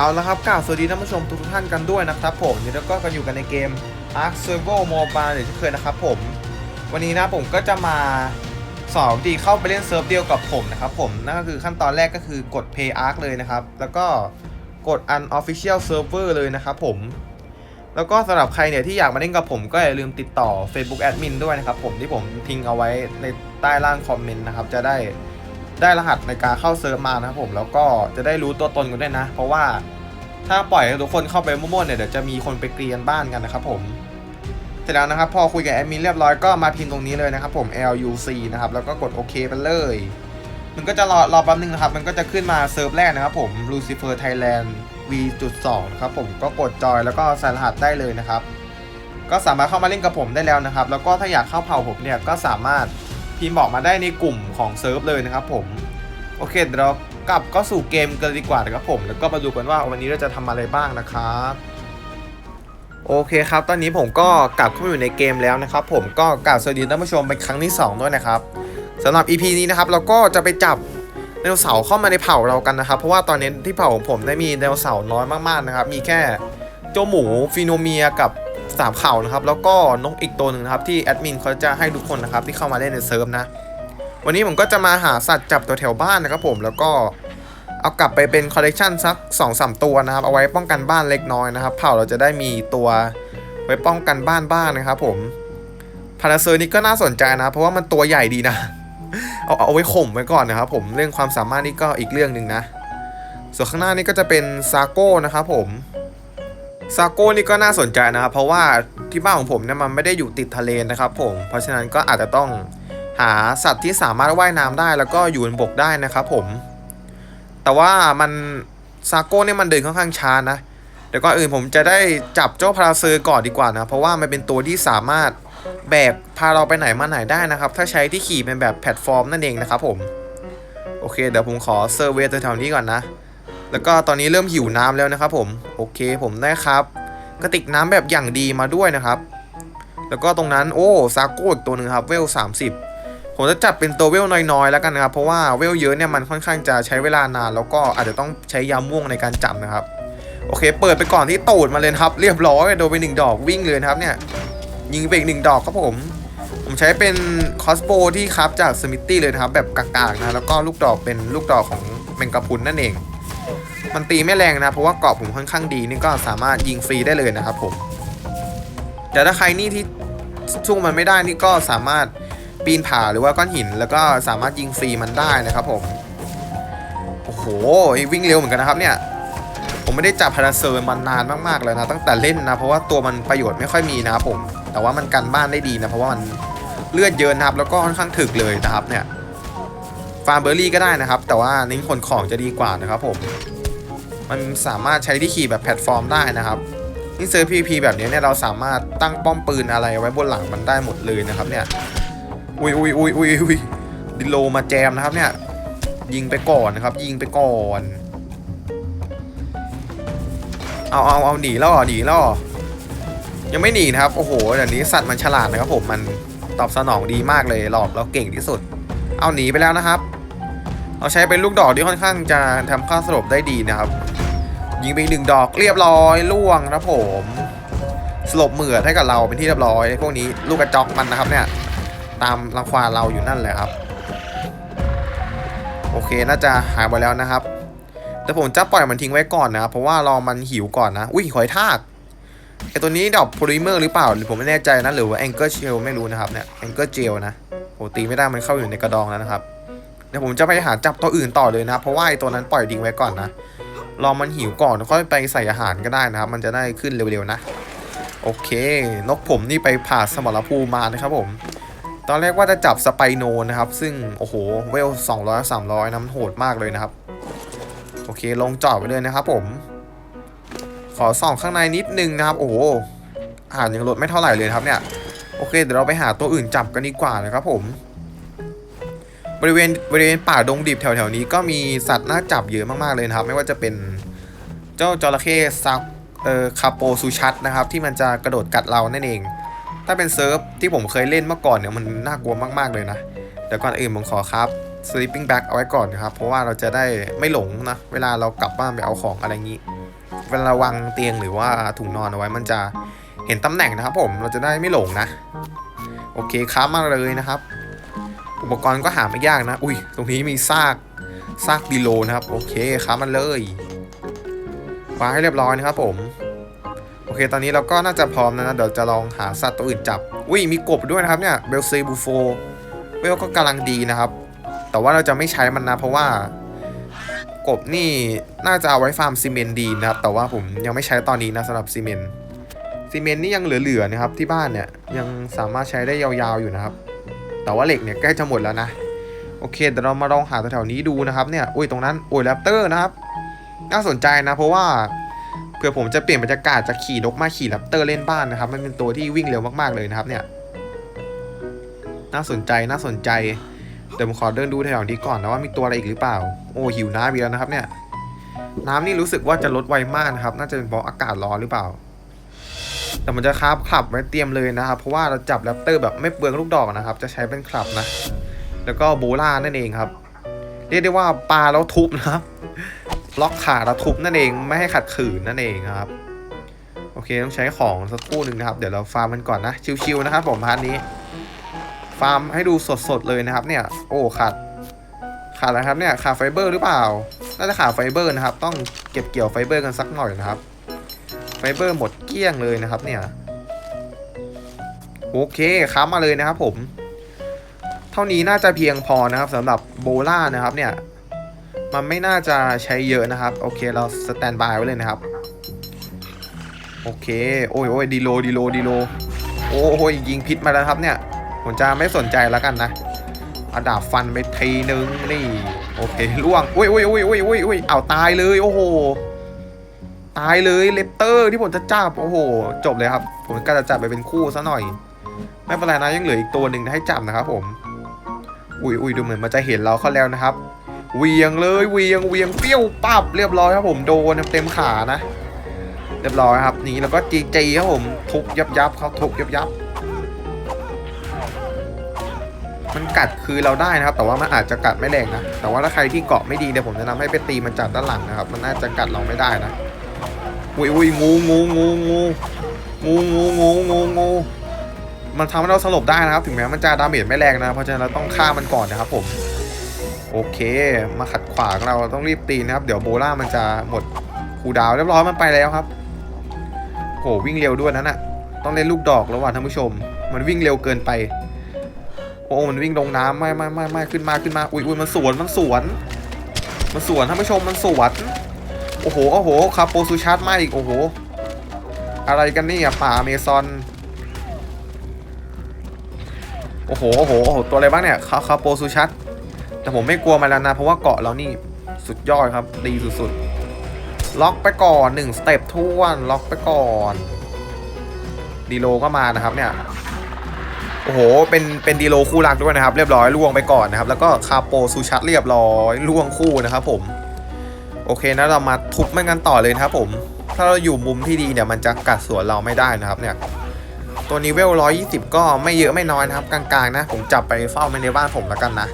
เอาละครับกล่าวสวัสดีท่านผู้ชมทุกท่านกันด้วยนะครับผมนี่แล้วก็กันอยู่กันในเกม Ark Survival Mobile อย่างที่เคยนะครับผม วันนี้นะผมก็จะมาสอนวิธีเข้าไปเล่นเซิร์ฟเดียวกับผมนะครับผมนั่นก็คือขั้นตอนแรกก็คือกด Pay Ark เลยนะครับ แล้วก็กด Unofficial Server เลยนะครับผมแล้วก็สำหรับใครเนี่ยที่อยากมาเล่นกับผมก็อย่าลืมติดต่อ Facebook Admin ด้วยนะครับผมที่ผมทิ้งเอาไว้ในใต้ล่างคอมเมนต์นะครับจะได้ ได้รหัสในการเข้าเซิร์ฟมานะครับผมแล้วก็จะได้รู้ตัวตนกันด้วยนะ เพราะว่าถ้าปล่อยให้ทุกคนเข้าไปมั่วๆเนี่ยเดี๋ยวจะมีคนไปเกลียนบ้านกันนะครับผมเสร็จแล้วนะครับพอคุยกับแอดมินเรียบร้อยก็มาพิมพ์ตรงนี้เลยนะครับผม LUC นะครับแล้วก็กดโอเคไปเลย มันก็จะรอรอแป๊บนึงนะครับ มันก็จะขึ้นมาเซิร์ฟแรกนะครับผม Lucifer Thailand V.2 นะครับผมก็กดจอยแล้วก็ใส่รหัสได้เลยนะครับก็สามารถเข้ามาเล่นกับผมได้แล้วนะครับ แล้วก็ถ้าอยากเข้าเผ่าผมเนี่ยก็สามารถ พิมพ์บอกมาได้ในกลุ่มของเซิร์ฟเลยนะครับผมโอเคเดี๋ยวเรากลับก็สู่เกมกันดีกว่านะครับผมแล้วก็มาดูกันว่าวันนี้เราจะทำอะไรบ้างนะครับโอเคครับ ตอนนี้ผมก็กลับเข้ามาอยู่ในเกมแล้วนะครับ ผมก็กล่าวสวัสดีท่านผู้ชมเป็นครั้งที่ 2 ด้วยนะครับสำหรับ EP นี้นะครับเราก็จะไปจับไดโนเสาร์เข้ามาในเผ่าเรากันนะครับ เพราะว่าตอนนี้ที่เผ่าของผมได้มีไดโนเสาร์น้อยมากๆนะครับ มีแค่เจ้าหมูฟิโนเมียกับ สามเข่านะครับ แล้วก็นกอีกตัวหนึ่งนะครับ ที่แอดมินเขาจะให้ทุกคนนะครับ ที่เข้ามาเล่นในเซิร์ฟนะ วันนี้ผมก็จะมาหาสัตว์จับตัวแถวบ้านนะครับผมแล้วก็เอากลับไปเป็นคอลเลกชันสัก2อสตัวนะครับ เอาไว้ป้องกันบ้านเล็กน้อยนะครับ เผ่าเราจะได้มีตัวไว้ป้องกันบ้านบ้านนะครับผมพาราเซอร์นี่ก็น่าสนใจนะ เพราะว่ามันตัวใหญ่ดีนะ เอาเอาไว้ข่มไว้ก่อนนะครับผมเรื่องความสามารถนี่ก็อีกเรื่องหนึ่งนะ ส่วนข้างหน้านี่ก็จะเป็นซาโก้นะครับผม ซาโก้นี่ก็น่าสนใจนะครับ เพราะว่าที่บ้านของผมเนี่ยมันไม่ได้อยู่ติดทะเลนะครับผม เพราะฉะนั้นก็อาจจะต้องหาสัตว์ที่สามารถว่ายน้ำได้ แล้วก็อยู่บนบกได้นะครับผม แต่ว่ามันซาโก้เนี่ยมันเดินค่อนข้างช้านะเดี๋ยวก่อนอื่นผมจะได้จับเจ้าพาราเซอร์ก่อนดีกว่านะ เพราะว่ามันเป็นตัวที่สามารถแบกพาเราไปไหนมาไหนได้นะครับ ถ้าใช้ที่ขี่เป็นแบบแพลตฟอร์มนั่นเองนะครับผม โอเคเดี๋ยวผมขอเซอร์เวย์แถวนี้ก่อนนะ แล้วก็ตอนนี้เริ่มหิวน้ำแล้วนะครับผมโอเคผมได้ครับกระติกน้ำแบบอย่างดีมาด้วยนะครับ แล้วก็ตรงนั้นโอ้ซาโก้อีกตัวหนึ่งครับเวล30 ผมจะจับเป็นตัวเวลน้อยๆแล้วกันนะครับ เพราะว่าเวลเยอะเนี่ยมันค่อนข้างจะใช้เวลานาน แล้วก็อาจจะต้องใช้ยาม่วงในการจับนะครับโอเค เปิดไปก่อนที่ตูดมาเลยนะครับ เรียบร้อยโดนไปหนึ่งดอกวิ่งเลยครับเนี่ยยิงไปอีกหนึ่งดอกครับผม ผมใช้เป็นคอสโบที่ครับจากสมิธตี้เลยนะครับ แบบกากๆนะแล้วก็ลูกดอกเป็นลูกดอกของแมงกะพุนนั่นเอง มันตีไม่แรงนะ เพราะว่าเกราะผมค่อนข้างดีนี่ก็สามารถยิงฟรีได้เลยนะครับผมแต่ถ้าใครนี่ที่สู้มันไม่ได้นี่ก็สามารถปีนผาหรือว่าก้อนหิน แล้วก็สามารถยิงฟรีมันได้นะครับผมโอ้โหวิ่งเร็วเหมือนกันนะครับเนี่ยผมไม่ได้จับพาราเซอร์มานานมากๆเลยนะตั้งแต่เล่นนะ เพราะว่าตัวมันประโยชน์ไม่ค่อยมีนะครับผม แต่ว่ามันกันบ้านได้ดีนะเพราะว่ามันเลือดเยอะนะครับ แล้วก็ค่อนข้างถึกเลยนะครับเนี่ยฟาร์มเบอร์รี่ก็ได้นะครับ แต่ว่าเน้นขนของจะดีกว่านะครับผม มันสามารถใช้ที่ขี่แบบแพลตฟอร์มได้นะครับนี่เซอร์พีพีแบบนี้เนี่ยเราสามารถตั้งป้อมปืนอะไรไว้บนหลังมันได้หมดเลยนะครับเนี่ยอุ้ยอุ้ยอุ้ยอุ้ยอุ้ยดิโลมาแจมนะครับเนี่ยยิงไปก่อนนะครับ ยิงไปก่อนเอาเอาเอาหนีแล้วหรอหนีแล้วหรอยังไม่หนีนะครับโอ้โหเดี๋ยวนี้สัตว์มันฉลาดนะครับผมมันตอบสนองดีมากเลยหลอกเราเก่งที่สุด เอาหนีไปแล้วนะครับ เราใช้เป็นลูกดอกที่ค่อนข้างจะทำค่าสลบได้ดีนะครับ ยิงไปหนึ่งดอกเรียบร้อยล่วงนะผมสลบเหมือดให้กับเราเป็นที่เรียบร้อย พวกนี้ลูกกระจอกมันนะครับเนี่ย ตามรังควานเราอยู่นั่นแหละครับ โอเคน่าจะหายไปแล้วนะครับ แต่ผมจะปล่อยมันทิ้งไว้ก่อนนะครับเพราะว่ารอมันหิวก่อนนะ อุ้ยหอยทากไอตัวนี้ดอกโพลิเมอร์หรือเปล่าหรือผมไม่แน่ใจนะหรือว่าแองเกิลเชลไม่รู้นะครับเนี่ยแองเกิลเจลนะโหตีไม่ได้มันเข้าอยู่ในกระดองแล้วนะครับเดี๋ยวผมจะไปหาจับตัวอื่นต่อเลยนะครับเพราะว่าไอตัวนั้นปล่อยทิ้งไว้ก่อนนะ รอมันหิวก่อนค่อยไปใส่อาหารก็ได้นะครับ มันจะได้ขึ้นเร็วๆนะ โอเค นกผมนี่ไปผ่าสมรภูมิมานะครับผม ตอนแรกว่าจะจับสไปโนนะครับ ซึ่งโอ้โหเวล200 300นะมันโหดมากเลยนะครับ โอเค ลงจอดไปเลยนะครับผม ขอส่องข้างในนิดนึงนะครับ โอ้โหอ่านยังลดไม่เท่าไหร่เลยครับเนี่ย โอเค เดี๋ยวเราไปหาตัวอื่นจับกันดีกว่านะครับผม บริเวณบริเวณป่าดงดิบแถวๆนี้ก็มีสัตว์น่าจับเยอะมากๆเลยนะครับ ไม่ว่าจะเป็นเจ้าจระเข้ซักเอ่อคาโปซูชัดนะครับ ที่มันจะกระโดดกัดเรานั่นเอง ถ้าเป็นเซิร์ฟที่ผมเคยเล่นเมื่อก่อนเนี่ยมันน่ากลัวมากๆเลยนะเดี๋ยวก่อนอื่นผมขอครับ sleeping bag เอาไว้ก่อนนะครับ เพราะว่าเราจะได้ไม่หลงนะ เวลาเรากลับบ้านไปเอาของอะไรงี้ เวลาวางเตียงหรือว่าถุงนอนเอาไว้มันจะเห็นตำแหน่งนะครับผมเราจะได้ไม่หลงนะ โอเคค้ามาเลยนะครับ อุปกรณ์ก็หาไม่ยากนะ อุ้ย ตรงนี้มีซากซากบิโลนะครับ โอเคค้ามันเลยวางให้เรียบร้อยนะครับผม โอเค ตอนนี้เราก็น่าจะพร้อมแล้วนะ เดี๋ยวจะลองหาสัตว์ตัวอื่นจับ อุ้ย มีกบด้วยนะครับเนี่ย เบลเซบูโฟ เวลก็กำลังดีนะครับ แต่ว่าเราจะไม่ใช้มันนะ เพราะว่ากบนี่น่าจะเอาไว้ฟาร์มซีเมนต์ดีนะครับ แต่ว่าผมยังไม่ใช้ตอนนี้นะสำหรับซีเมนต์ซีเมนต์นี่ยังเหลือๆนะครับที่บ้านเนี่ยยังสามารถใช้ได้ยาวๆอยู่นะครับ แต่ว่าเหล็กเนี่ยใกล้จะหมดแล้วนะ โอเคเดี๋ยวเรามาลองหาแถวๆนี้ดูนะครับเนี่ยอุ้ยตรงนั้นโอ้ยแรปเตอร์นะครับ น่าสนใจนะ เพราะว่าเผื่อผมจะเปลี่ยนบรรยากาศจากขี่นกมาขี่แรปเตอร์เล่นบ้านนะครับ มันเป็นตัวที่วิ่งเร็วมากๆเลยนะครับเนี่ย น่าสนใจน่าสนใจเดี๋ยวผมขอเดินดูแถวๆนี้ก่อนนะว่ามีตัวอะไรอีกหรือเปล่า โอ้หิวน้ำอีกแล้วนะครับเนี่ย น้ำนี่รู้สึกว่าจะลดไวมากนะครับ น่าจะเป็นเพราะอากาศร้อนหรือเปล่า แต่มันจะคาบคลับไว้เตรียมเลยนะครับ เพราะว่าเราจับแรปเตอร์แบบไม่เปลืองลูกดอกนะครับ จะใช้เป็นคลับนะ แล้วก็โบล่านั่นเองครับ เรียกได้ว่าปลาแล้วทุบนะครับล็อกขาแล้วทุบนั่นเองไม่ให้ขัดขืนนั่นเองครับโอเคต้องใช้ของสักครู่หนึ่งนะครับ เดี๋ยวเราฟาร์มมันก่อนนะชิวๆนะครับผมพาร์ทนี้ ฟาร์มให้ดูสดๆเลยนะครับ เนี่ย โอ้ขาดขาดอะไรครับเนี่ยขาดไฟเบอร์หรือเปล่าน่าจะขาดไฟเบอร์นะครับ ต้องเก็บเกี่ยวไฟเบอร์กันสักหน่อยนะครับไฟเบอร์หมด กี้ยงเลยนะครับ เนี่ย โอเคค้ามาเลยนะครับ ผม เท่านี้น่าจะเพียงพอนะครับสำหรับโบล่านะครับ เนี่ย มันไม่น่าจะใช้เยอะนะครับ โอเค เราสแตนบายไว้เลยนะครับ โอเค โอ้ยโอ้ยดีโลดีโลดีโล โอ้ยยิงพิษมาแล้วครับเนี่ย ผมจะไม่สนใจแล้วกันนะอาดาบฟันไปทีนึงนี่ โอเคล่วงอุ้ยอุ้ยอุ้ยอุ้ยอุ้ยอุ้ยเอาตายเลยโอ้โห ตายเลยเลปเตอร์ที่ผมจะจับโอ้โห จบเลยครับ ผมก็จะจับไปเป็นคู่ซะหน่อย ไม่เป็นไรนะยังเหลืออีกตัวหนึ่งให้จับนะครับ ผม อุ้ยอุ้ยดูเหมือนมันจะเห็นเราเข้าแล้วนะครับเวียงเลยเวียงเวียงเปี้ยวปับเรียบร้อยครับผมโดนเต็มขานะ เรียบร้อยครับนี่แล้วก็จีจีครับผมทุบยับยับเขาทุบยับยับมันกัดคือเราได้นะครับ แต่ว่ามันอาจจะกัดไม่แรงนะแต่ว่าถ้าใครที่เกาะไม่ดีเดี๋ยวผมจะนำให้ไปตีมันจากด้านหลังนะครับ มันน่าจะกัดเราไม่ได้นะ อุ้ยอุ้ยงูงูงูงูงูงูงูงูงูมันทำให้เราสลบได้นะครับ ถึงแม้มันจะดาเมจไม่แรงนะ เพราะฉะนั้นเราต้องฆ่ามันก่อนนะครับผมโอเค มาขัดขวางเราต้องรีบตีนะครับ เดี๋ยวโบล่ามันจะหมดคูดาวเรียบร้อยมันไปแล้วครับโหวิ่งเร็วด้วยนั่นน่ะ ต้องเล่นลูกดอกแล้วว่ะท่านผู้ชม มันวิ่งเร็วเกินไป โอ้มันวิ่งลงน้ำไม่ไม่ไม่ไม่ขึ้นมาขึ้นมาอุ้ยอุ้ยมันสวนมันสวน มันสวนท่านผู้ชมมันสวน โอ้โห โอ้โห คาโปซูชาร์ตมาอีก โอ้โห อะไรกันนี่ยป่าเมซอน โอ้โห โอ้โห โอ้โห ตัวอะไรบ้างเนี่ย คาคาโปซูชัตแต่ผมไม่กลัวมันแล้วนะ เพราะว่าเกาะเรานี่สุดยอดครับ ดีสุดๆ ล็อกไปก่อนหนึ่งสเต็ปท้วน ล็อกไปก่อน ดีโลก็มานะครับเนี่ย โอ้โห เป็น เป็นดีโลคู่รักด้วยนะครับ เรียบร้อยล่วงไปก่อนนะครับ แล้วก็คาโปซูชัตเรียบร้อยล่วงคู่นะครับผม โอเคนะเรามาทุบมันกันต่อเลยนะครับผม ถ้าเราอยู่มุมที่ดีเนี่ยมันจะกัดสวนเราไม่ได้นะครับเนี่ยตัวนี้เวล120ก็ไม่เยอะไม่น้อยนะครับ กลางๆนะ ผมจับไปเฝ้าไว้ในบ้านผมแล้วกันนะ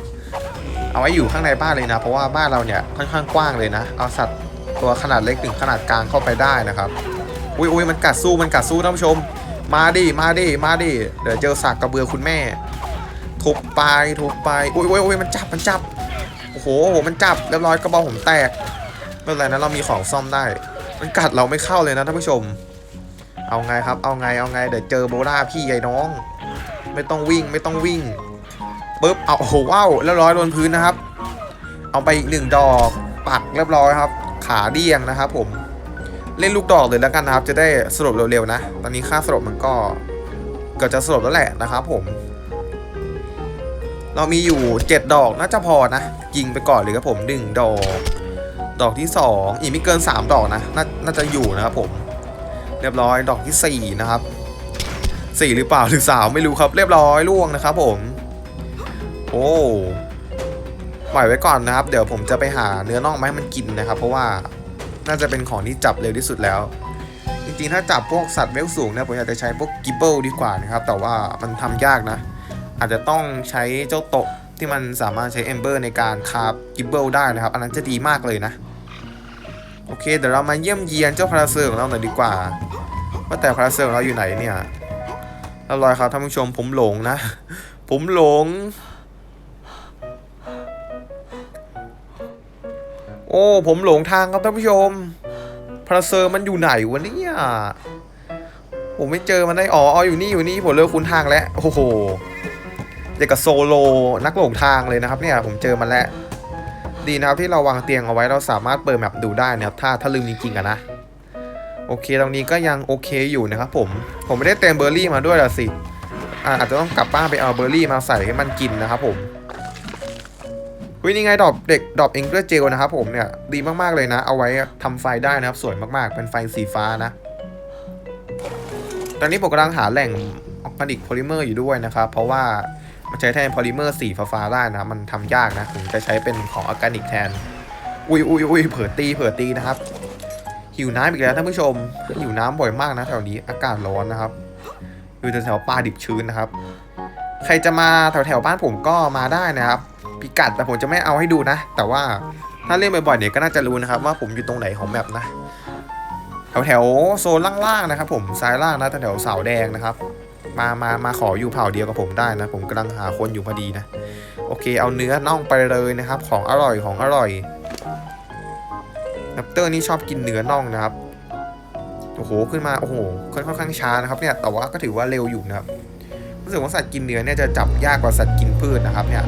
เอาไว้อยู่ข้างในบ้านเลยนะ เพราะว่าบ้านเราเนี่ยค่อนข้างกว้างเลยนะ เอาสัตว์ตัวขนาดเล็กถึงขนาดกลางเข้าไปได้นะครับ อุ้ยอุ้ยมันกัดสู้มันกัดสู้ท่านผู้ชม มาดิมาดิมาดิเดี๋ยวเจอสากกระเบือคุณแม่ ทุบไปทุบไปอุ้ยอุ้ยอุ้ยมันจับมันจับโอ้โหโอ้โหมันจับเรียบร้อยกระบอกผมแตก ไม่เป็นไรนะเรามีของซ่อมได้ มันกัดเราไม่เข้าเลยนะท่านผู้ชม เอาไงครับ เอาไงเอาไงเดี๋ยวเจอโบราพี่ใหญ่น้อง ไม่ต้องวิ่งไม่ต้องวิ่งปึ๊บเอาโอ้โหว้าวเรียบร้อยโดนพื้นนะครับ เอาไปอีกหนึ่งดอกปักเรียบร้อยครับ ขาเดียงนะครับ ผมเล่นลูกดอกเลยแล้วกันนะครับ จะได้สลบเร็วๆนะ ตอนนี้ค่าสลบมันก็เกือบจะสลบแล้วแหละนะครับ ผม เรามีอยู่ 7 ดอกน่าจะพอนะ ยิงไปก่อนเลยครับผมหนึ่งดอก ดอกที่สองอีกไม่เกิน 3 ดอกนะนน่าจะอยู่นะครับผม เรียบร้อยดอกที่ 4 นะครับ 4 หรือเปล่าหรือสาวไม่รู้ครับ เรียบร้อยล่วงนะครับผม โอ้ปล่อยไว้ก่อนนะครับ เดี๋ยวผมจะไปหาเนื้อน่องมาให้มันกินนะครับ เพราะว่าน่าจะเป็นของที่จับเร็วที่สุดแล้ว จริงๆถ้าจับพวกสัตว์เวลสูงเนี่ยผมอยากจะใช้พวกกิบเบิลดีกว่านะครับ แต่ว่ามันทำยากนะ อาจจะต้องใช้เจ้าโตะที่มันสามารถใช้เอมเบอร์ในการคาบกิบเบิลได้นะครับ อันนั้นจะดีมากเลยนะ อเคเดี๋ยวเรามาเยี่ยมเยียนเจ้าพาราเซอร์ของเราหน่อยดีกว่า ว่าแต่พาราเซอร์ของเราอยู่ไหนเนี่ยเรียบร้อยครับท่านผู้ชมผมหลงนะ ผมหลง โอ้ผมหลงทางครับท่านผู้ชมพาราเซอร์มันอยู่ไหนวะเนี่ยผมไม่เจอมันได้อ๋ออ๋ออยู่นี่อยู่นี่ผมเลิกคุ้นทางแล้วโอ้โหเด็กกับโซโลนักหลงทางเลยนะครับเนี่ยผมเจอมันแล้ว ดีนะครับที่เราวางเตียงเอาไว้เราสามารถเปิดแมปดูได้นะครับถ้าถ้าลืมจริงๆอะนะโอเคตรงนี้ก็ยังโอเคอยู่นะครับผมผมไม่ได้เต็มเบอร์รี่มาด้วยละสิอาจจะต้องกลับบ้านไปเอาเบอร์รี่มาใส่ให้มันกินนะครับผมวินี่ไงดอกเด็กดอกเองเกอร์เจลนะครับผมเนี่ยดีมากๆเลยนะ เอาไว้ทำไฟได้นะครับ สวยมากๆ เป็นไฟสีฟ้านะ ตอนนี้ผมกำลังหาแหล่งออร์แกนิกโพลิเมอร์อยู่ด้วยนะครับ เพราะว่า มันใช้แทนโพลิเมอร์สีฟ้าๆได้นะมันทำยากนะผมจะใช้เป็นของออร์แกนิกแทน อุ้ยอุ้ยอุ้ยเผื่อตีเผื่อตีนะครับ หิวน้ำอีกแล้วท่านผู้ชมหิวน้ำบ่อยมากนะแถวนี้อากาศร้อนนะครับอยู่แถวป่าดิบชื้นนะครับ ใครจะมาแถวๆบ้านผมก็มาได้นะครับ พิกัดแต่ผมจะไม่เอาให้ดูนะ แต่ว่าถ้าเล่นบ่อยๆเนี่ยก็น่าจะรู้นะครับ ว่าผมอยู่ตรงไหนของแมปนะแถวๆโซนล่างๆนะครับ ผมซ้ายล่างนะแถวเสาแดงนะครับ มามามาขออยู่เผ่าเดียวกับผมได้นะ ผมกำลังหาคนอยู่พอดีนะ โอเค เอาเนื้อน่องไปเลยนะครับ ของอร่อยของอร่อยแรปเตอร์นี่ชอบกินเนื้อน่องนะครับ โอ้โห ขึ้นมา โอ้โห ค่อนข้างช้านะครับเนี่ย แต่ว่าก็ถือว่าเร็วอยู่นะครับ รู้สึกว่าสัตว์กินเนื้อเนี่ยจะจับยากกว่าสัตว์กินพืชนะครับเนี่ย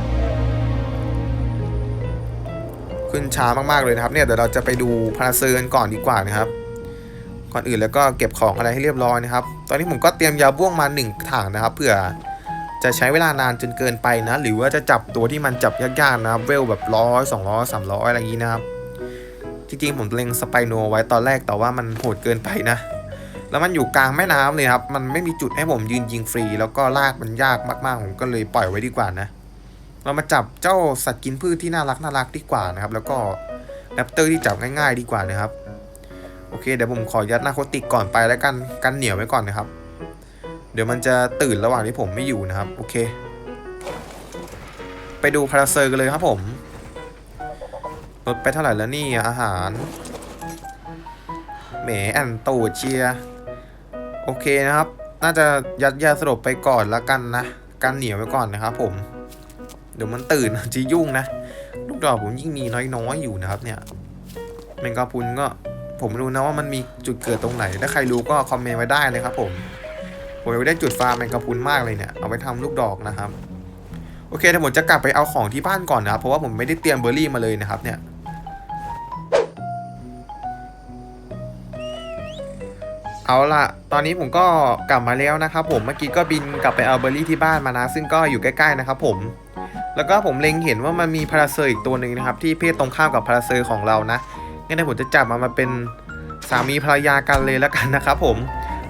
ขึ้นช้ามากๆเลยนะครับเนี่ย เดี๋ยวเราจะไปดูพาราเซอร์กันก่อนดีกว่านะครับ ก่อนอื่นแล้วก็เก็บของอะไรให้เรียบร้อยนะครับ ตอนนี้ผมก็เตรียมยาบ้วงมาหนึ่งถังนะครับเผื่อจะใช้เวลานานจนเกินไปนะ หรือว่าจะจับตัวที่มันจับยากๆนะครับ เวลแบบร้อยสองร้อยสามร้อยอะไรอย่างนี้นะครับ จริงๆผมเล็งสไปโนไว้ตอนแรกแต่ว่ามันโหดเกินไปนะ แล้วมันอยู่กลางแม่น้ำเลยครับ มันไม่มีจุดให้ผมยืนยิงฟรี แล้วก็ลากมันยากมากๆ ผมก็เลยปล่อยไว้ดีกว่านะ เรามาจับเจ้าสัตว์กินพืชที่น่ารักน่ารักดีกว่านะครับ แล้วก็แรปเตอร์ที่จับง่าย ๆ ดีกว่านะครับ อเคเดี๋ยวผมขอยัดนาโคติกก่อนไปแล้วกันกันเหนียวไว้ก่อนนะครับ เดี๋ยวมันจะตื่นระหว่างที่ผมไม่อยู่นะครับ โอเค ไปดูพาราเซอร์กันเลยครับผมลดไปเท่าไหร่แล้วนี่อาหารแหมแอนตูดเชียโอเคนะครับ น่าจะยัดยาสลบไปก่อนละกันนะกันเหนียวไว้ก่อนนะครับ ผม เดี๋ยวมันตื่นจะยุ่งนะลูกดอกผมยิ่งมีน้อยๆอยู่นะครับ เนี่ยแมงกาพรุนก็ ผมรู้นะว่ามันมีจุดเกิดตรงไหน ถ้าใครรู้ก็คอมเมนต์ไว้ได้นะครับผม ผมอยากได้จุดฟาร์มแมงกาพรุนมากเลยเนี่ย เอาไปทำลูกดอกนะครับ โอเคเดี๋ยวผมจะกลับไปเอาของที่บ้านก่อนนะครับ เพราะว่าผมไม่ได้เตรียมเบอร์รี่มาเลยนะครับเนี่ย เอาล่ะ ตอนนี้ผมก็กลับมาแล้วนะครับผม เมื่อกี้ก็บินกลับไปเอาเบอร์รี่ที่บ้านมานะ ซึ่งก็อยู่ใกล้ๆนะครับผมแล้วก็ผมเล็งเห็นว่ามันมีพาราเซอร์อีกตัวหนึ่งนะครับ ที่เพศตรงข้ามกับพาราเซอร์ของเรานะ งั้นเดี๋ยวผมจะจับมันมาเป็นสามีภรรยากันเลยแล้วกันนะครับผม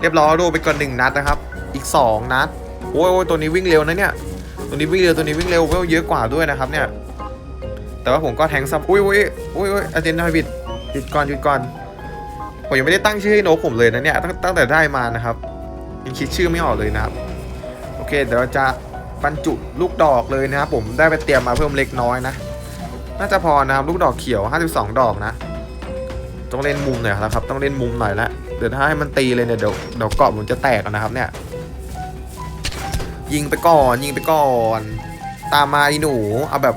เรียบร้อยโดนไปก่อนหนึ่งนัดนะครับ อีกสองนัดโอ้ยโอ้ยตัวนี้วิ่งเร็วนะเนี่ย ตัวนี้วิ่งเร็วตัวนี้วิ่งเร็วเวลเยอะกว่าด้วยนะครับเนี่ย แต่ว่าผมก็แทงซับอุ้ยอุ้ยอุ้ยอุ้ยอาเจนนาบิดหยุดก่อนหยุดก่อนผมยังไม่ได้ตั้งชื่อให้นกผมเลยนะเนี่ยตั้งตั้งแต่ได้มานะครับยังคิดชื่อไม่ออกเลยนะครับ โอเคเดี๋ยวจะบรรจุลูกดอกเลยนะครับผมได้ไปเตรียมมาเพิ่มเล็กน้อยนะ น่าจะพอนะครับลูกดอกเขียว 52 ดอกนะ ต้องเล่นมุมหน่อยครับ ต้องเล่นมุมหน่อยละเดี๋ยวถ้าให้มันตีเลยเนี่ยเดี๋ยวเดี๋ยวเกาะผมจะแตกนะครับ เนี่ย ยิงไปก่อนยิงไปก่อน ตามมาไอ้หนูเอาแบบ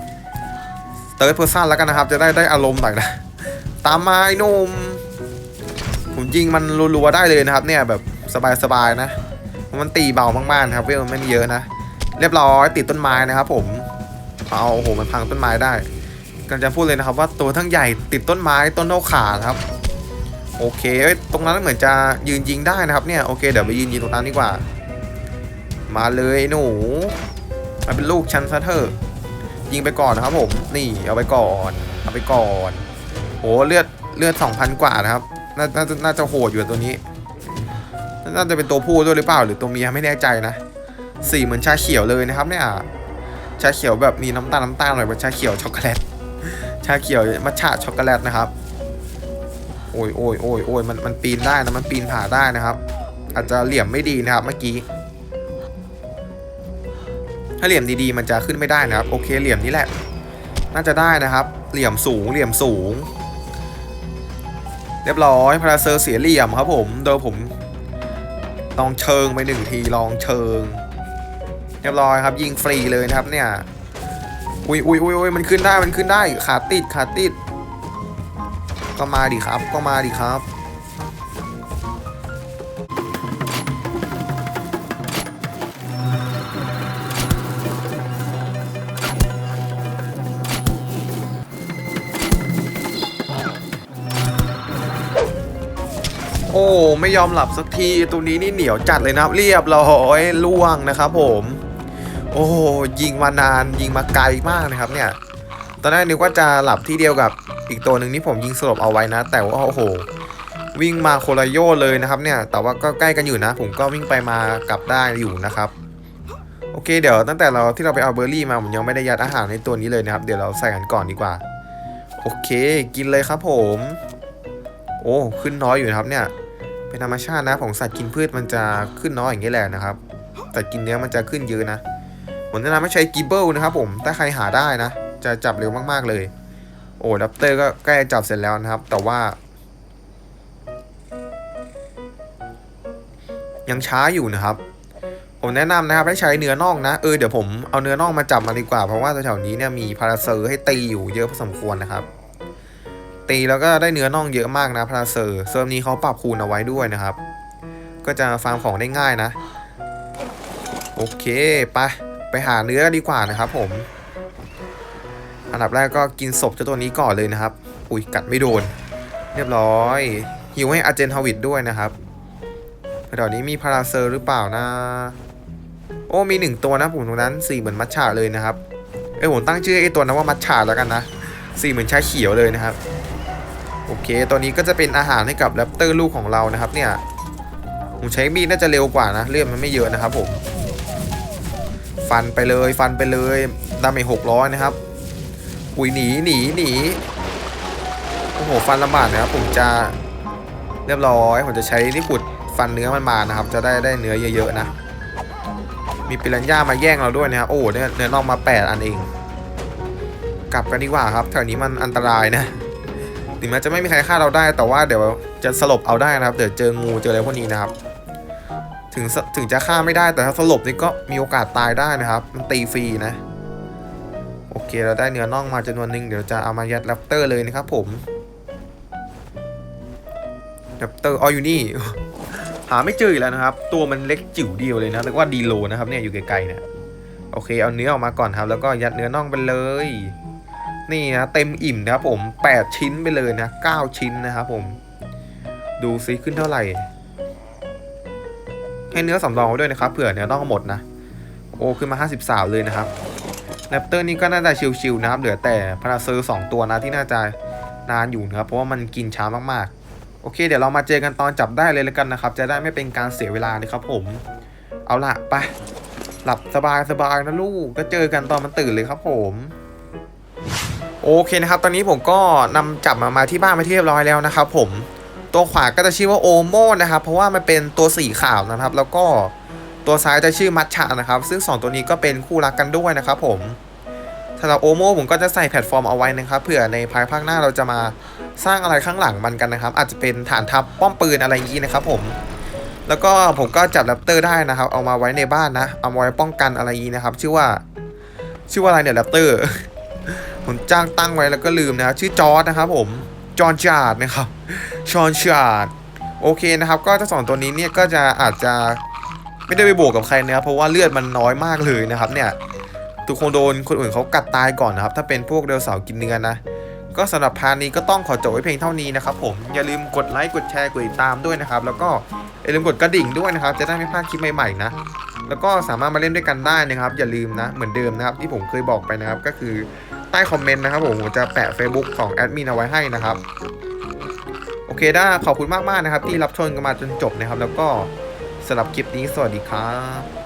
เติร์ดเพอร์ซันแล้วกันนะครับ จะได้ได้อารมณ์หน่อยนะตามมาไอ้หนุ่มผมยิงมันรัวๆได้เลยนะครับ เนี่ยแบบสบายๆนะเพราะมันตีเบามากๆนะครับเวลมันไม่มีเยอะนะ เรียบร้อยติดต้นไม้นะครับ ผมเอาโอ้โหมันพังต้นไม้ได้ กำลังจะพูดเลยนะครับว่าตัวทั้งใหญ่ติดต้นไม้ต้นเท่าขาครับ โอเคตรงนั้นเหมือนจะยืนยิงได้นะครับเนี่ยโอเคเดี๋ยวไปยืนยิงตรงนั้นดีกว่า มาเลยไอ้หนูมาเป็นลูกชั้นซะเถอะยิงไปก่อนนะครับผมนี่เอาไปก่อนเอาไปก่อนโอ้เลือดเลือดสองพันกว่านะครับนาน่าจะน่าจะโหดอยู่ตัวนี้ น่าจะเป็นตัวผู้ด้วยหรือเปล่า หรือตัวเมียไม่แน่ใจนะสีเหมือนชาเขียวเลยนะครับเนี่ยชาเขียวแบบมีน้ำตาลน้ำตาลหน่อยเป็นชาเขียวช็อกโกแลต ชาเขียวมัทฉะช็อกโกแลตนะครับ โอ้ยโอ้ยโอ้ยโอ้ยมันมันปีนได้นะมันปีนผ่าได้นะครับ อาจจะเหลี่ยมไม่ดีนะครับเมื่อกี้ ถ้าเหลี่ยมดีๆ มันจะขึ้นไม่ได้นะครับ โอเคเหลี่ยมนี้แหละ น่าจะได้นะครับ เหลี่ยมสูงเหลี่ยมสูง เรียบร้อยพาราเซอร์เสียเหลี่ยมครับผมโดยผมลองเชิงไปหนึ่งทีลองเชิง เรียบร้อยครับยิงฟรีเลยนะครับเนี่ย อุ้ยอุ้ยอุ้ยอุ้ยมันขึ้นได้มันขึ้นได้ขาติดขาติด ก็มาดิครับ ก็มาดิครับโอ้ ไม่ยอมหลับสักทีตัวนี้นี่เหนียวจัดเลยนะครับเรียบร้อยล่วงนะครับผม โอ้ยิงมานานยิงมาไกลมากนะครับเนี่ย ตอนแรกนึกว่าจะหลับที่เดียวกับอีกตัวหนึ่งที่ผมยิงสลบเอาไว้นะ แต่ว่าโอ้โห วิ่งมาโคลาโยเลยนะครับเนี่ย แต่ว่าก็ใกล้กันอยู่นะ ผมก็วิ่งไปมากลับได้อยู่นะครับโอเคเดี๋ยวตั้งแต่เราที่เราไปเอาเบอร์รี่มาผมยังไม่ได้ยัดอาหารในตัวนี้เลยนะครับ เดี๋ยวเราใส่กันก่อนดีกว่า โอเค กินเลยครับผม โอ้ขึ้นน้อยอยู่นะครับเนี่ย เป็นธรรมชาตินะของสัตว์กินพืชมันจะขึ้นน้อยอย่างนี้แหละนะครับแต่กินเนื้อมันจะขึ้นเยอะนะ ผมแนะนำให้ใช้กิเบิลนะครับผม ถ้าใครหาได้นะ จะจับเร็วมากๆเลย โอ้ดับเตอร์ก็ใกล้จะจับเสร็จแล้วนะครับ แต่ว่า ยังช้าอยู่นะครับ ผมแนะนำนะครับให้ใช้เนื้อน่องนะ เออเดี๋ยวผมเอาเนื้อน่องมาจับมาดีกว่า เพราะว่าแถวๆนี้เนี่ยมีพาราเซอร์ให้ตีอยู่เยอะพอสมควรนะครับ ตีแล้วก็ได้เนื้อน่องเยอะมากนะพาราเซอร์เซิร์ฟนี้เขาปรับคูณเอาไว้ด้วยนะครับ ก็จะฟาร์มของได้ง่ายนะ โอเคไป ไปหาเนื้อกันดีกว่านะครับ ผม อันดับแรกก็กินศพเจ้าตัวนี้ก่อนเลยนะครับ อุ้ยกัดไม่โดน เรียบร้อยหิวให้อาเจนทวิดด้วยนะครับแถวนี้มีพาราเซอร์หรือเปล่านะ โอ้มีหนึ่งตัวนะผมตรงนั้นสีเหมือนมัทฉาเลยนะครับเอ้ยผมตั้งชื่อไอ้ตัวนั้นว่ามัทฉาแล้วกันนะสีเหมือนชาเขียวเลยนะครับ โอเค ตัวนี้ก็จะเป็นอาหารให้กับแรปเตอร์ลูกของเรานะครับ เนี่ยผมใช้มีดน่าจะเร็วกว่านะเลือดมันไม่เยอะนะครับผม ฟันไปเลยฟันไปเลยดาเมจหกร้อยนะครับอุ้ยหนีหนีหนีโอ้โหฟันลำบากนะครับผมจะเรียบร้อยผมจะใช้ที่ขุดฟันเนื้อมันมานะครับ จะได้ได้เนื้อเยอะๆนะ มีปิรันย่ามาแย่งเราด้วยนะครับโอ้โหเนื้อเนื้อนอกมาแปดอันเอง กลับกันดีกว่าครับแถวนี้มันอันตรายนะถึงแม้จะไม่มีใครฆ่าเราได้แต่ว่าเดี๋ยวจะสลบเอาได้นะครับเดี๋ยวเจองูเจออะไรพวกนี้นะครับ ถึงถึงจะฆ่าไม่ได้แต่ถ้าสลบนี่ก็มีโอกาสตายได้นะครับ มันตีฟรีนะ โอเคเราได้เนื้อน่องมาจำนวนหนึ่งเดี๋ยวจะเอามายัดแรปเตอร์เลยนะครับผมแรปเตอร์อ๋ออยู่นี่ หาไม่เจออีกแล้วนะครับ ตัวมันเล็กจิ๋วเดียวเลยนะเรียกว่าดีโลนะครับเนี่ยอยู่ไกลๆเนี่ยโอเคเอาเนื้อออกมาก่อนครับ แล้วก็ยัดเนื้อน่องไปเลย นี่นะเต็มอิ่มนะครับผม 8 ชิ้นไปเลยนะ 9 ชิ้นนะครับผม ดูซิขึ้นเท่าไหร่ ให้เนื้อสำรองไว้ด้วยนะครับเผื่อเนื้อน่องหมดนะ โอ้ขึ้นมา 53 เลยนะครับแรปเตอร์นี่ก็น่าจะชิวๆนะครับเหลือแต่พาราเซอร์สองตัวนะที่น่าจะนานอยู่นะครับเพราะว่ามันกินช้ามากๆ โอเค เดี๋ยวเรามาเจอกันตอนจับได้เลยแล้วกันนะครับ จะได้ไม่เป็นการเสียเวลานะครับผม เอาล่ะไปหลับสบายสบายๆนะลูกก็เจอกันตอนมันตื่นเลยครับผม โอเคนะครับ ตอนนี้ผมก็นำจับมามาที่บ้านไปที่เรียบร้อยแล้วนะครับผม ตัวขวาก็จะชื่อว่าโอโมนะครับ เพราะว่ามันเป็นตัวสีขาวนะครับ แล้วก็ตัวซ้ายจะชื่อมัทฉะนะครับ ซึ่ง 2 ตัวนี้ก็เป็นคู่รักกันด้วยนะครับผมสำหรับโอโมผมก็จะใส่แพลตฟอร์มเอาไว้นะครับเผื่อในภายภาคหน้าเราจะมาสร้างอะไรข้างหลังมันกันนะครับ อาจจะเป็นฐานทัพป้อมปืนอะไรอย่างนี้นะครับผมแล้วก็ผมก็จับแรปเตอร์ได้นะครับ เอามาไว้ในบ้านนะ เอาไว้ป้องกันอะไรอย่างนี้นะครับ ชื่อว่าชื่อว่าอะไรเนี่ยแรปเตอร์ผมจ้างตั้งไว้แล้วก็ลืมนะชื่อจอร์ดนะครับผม จอห์นจาร์ดนะครับชอนชาร์ดโอเคนะครับ ก็เจ้าสองตัวนี้เนี่ยก็จะอาจจะไม่ได้ไปบวกกับใครนะครับ เพราะว่าเลือดมันน้อยมากเลยนะครับเนี่ยทุกคนโดนคนอื่นเขากัดตายก่อนนะครับ ถ้าเป็นพวกเดลเสาร์กินเนื้อนะ ก็สำหรับพานี้ก็ต้องขอจบไว้เพียงเท่านี้นะครับผมอย่าลืมกดไลค์กดแชร์กดติดตามด้วยนะครับ แล้วก็อย่าลืมกดกระดิ่งด้วยนะครับ จะได้ไม่พลาดคลิปใหม่ๆนะแล้วก็สามารถมาเล่นด้วยกันได้นะครับ อย่าลืมนะเหมือนเดิมนะครับ ที่ผมเคยบอกไปนะครับก็คือ ใต้คอมเมนต์นะครับผมผมจะแปะ Facebook ของแอดมินเอาไว้ให้นะครับ โอเคได้ขอบคุณมากๆนะครับ ที่รับชมกันมาจนจบนะครับ แล้วก็สำหรับคลิปนี้สวัสดีครับ